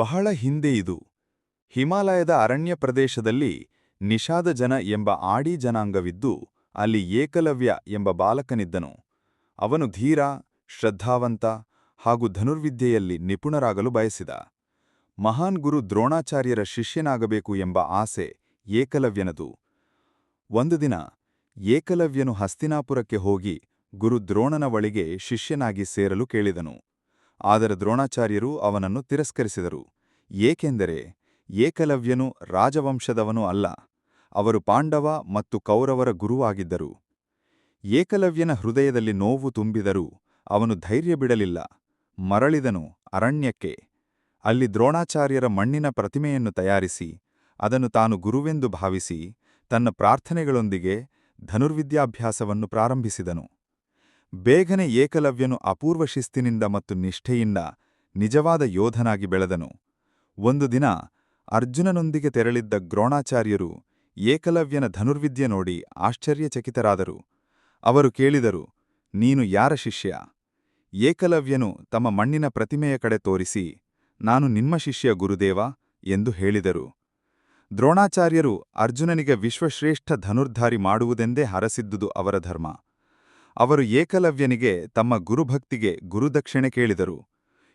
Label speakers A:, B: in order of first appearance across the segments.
A: ಬಹಳ ಹಿಂದೆ ಇದು. ಹಿಮಾಲಯದ ಅರಣ್ಯ ಪ್ರದೇಶದಲ್ಲಿ ನಿಷಾದ ಜನ ಎಂಬ ಆಡಿ ಜನಾಂಗವಿದ್ದು, ಅಲ್ಲಿ ಏಕಲವ್ಯ ಎಂಬ ಬಾಲಕನಿದ್ದನು. ಅವನು ಧೀರ, ಶ್ರದ್ಧಾವಂತ ಹಾಗೂ ಧನುರ್ವಿದ್ಯೆಯಲ್ಲಿ ನಿಪುಣರಾಗಲು ಬಯಸಿದ. ಮಹಾನ್ ಗುರು ದ್ರೋಣಾಚಾರ್ಯರ ಶಿಷ್ಯನಾಗಬೇಕು ಎಂಬ ಆಸೆ ಏಕಲವ್ಯನದು. ಒಂದು ದಿನ ಏಕಲವ್ಯನು ಹಸ್ತಿನಾಪುರಕ್ಕೆ ಹೋಗಿ ಗುರು ದ್ರೋಣನ ಬಳಿಗೆ ಶಿಷ್ಯನಾಗಿ ಸೇರಲು ಕೇಳಿದನು. ಆದರೆ ದ್ರೋಣಾಚಾರ್ಯರು ಅವನನ್ನು ತಿರಸ್ಕರಿಸಿದರು. ಏಕೆಂದರೆ ಏಕಲವ್ಯನು ರಾಜವಂಶದವನು ಅಲ್ಲ, ಅವರು ಪಾಂಡವ ಮತ್ತು ಕೌರವರ ಗುರುವಾಗಿದ್ದರು. ಏಕಲವ್ಯನ ಹೃದಯದಲ್ಲಿ ನೋವು ತುಂಬಿದರೂ ಅವನು ಧೈರ್ಯ ಬಿಡಲಿಲ್ಲ. ಮರಳಿದನು ಅರಣ್ಯಕ್ಕೆ. ಅಲ್ಲಿ ದ್ರೋಣಾಚಾರ್ಯರ ಮಣ್ಣಿನ ಪ್ರತಿಮೆಯನ್ನು ತಯಾರಿಸಿ, ಅದನ್ನು ತಾನು ಗುರುವೆಂದು ಭಾವಿಸಿ, ತನ್ನ ಪ್ರಾರ್ಥನೆಗಳೊಂದಿಗೆ ಧನುರ್ವಿದ್ಯಾಭ್ಯಾಸವನ್ನು ಪ್ರಾರಂಭಿಸಿದನು. ಬೇಗನೆ ಏಕಲವ್ಯನು ಅಪೂರ್ವ ಶಿಸ್ತಿನಿಂದ ಮತ್ತು ನಿಷ್ಠೆಯಿಂದ ನಿಜವಾದ ಯೋಧನಾಗಿ ಬೆಳೆದನು. ಒಂದು ದಿನ ಅರ್ಜುನನೊಂದಿಗೆ ತೆರಳಿದ್ದ ದ್ರೋಣಾಚಾರ್ಯರು ಏಕಲವ್ಯನ ಧನುರ್ವಿದ್ಯೆ ನೋಡಿ ಆಶ್ಚರ್ಯಚಕಿತರಾದರು. ಅವರು ಕೇಳಿದರು, ನೀನು ಯಾರ ಶಿಷ್ಯ? ಏಕಲವ್ಯನು ತಮ್ಮ ಮಣ್ಣಿನ ಪ್ರತಿಮೆಯ ಕಡೆ ತೋರಿಸಿ, ನಾನು ನಿಮ್ಮ ಶಿಷ್ಯ ಗುರುದೇವ? ಎಂದು ಹೇಳಿದರು. ದ್ರೋಣಾಚಾರ್ಯರು ಅರ್ಜುನನಿಗೆ ವಿಶ್ವಶ್ರೇಷ್ಠ ಧನುರ್ಧಾರಿ ಮಾಡುವುದೆಂದೇ ಹರಸಿದ್ದುದು ಅವರ ಧರ್ಮ. ಅವರು ಏಕಲವ್ಯನಿಗೆ ತಮ್ಮ ಗುರುಭಕ್ತಿಗೆ ಗುರುದಕ್ಷಿಣೆ ಕೇಳಿದರು.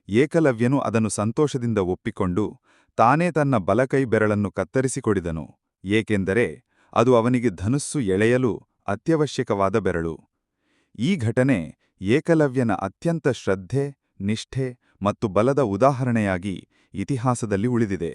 A: ಏಕಲವ್ಯನು ಅದನ್ನು ಸಂತೋಷದಿಂದ ಒಪ್ಪಿಕೊಂಡು ತಾನೇ ತನ್ನ ಬಲಕೈ ಬೆರಳನ್ನು ಕತ್ತರಿಸಿಕೊಡಿದನು, ಏಕೆಂದರೆ ಅದು ಅವನಿಗೆ ಧನುಸ್ಸು ಎಳೆಯಲು ಅತ್ಯವಶ್ಯಕವಾದ ಬೆರಳು. ಈ ಘಟನೆ ಏಕಲವ್ಯನ ಅತ್ಯಂತ ಶ್ರದ್ಧೆ, ನಿಷ್ಠೆ ಮತ್ತು ಬಲದ ಉದಾಹರಣೆಯಾಗಿ ಇತಿಹಾಸದಲ್ಲಿ ಉಳಿದಿದೆ.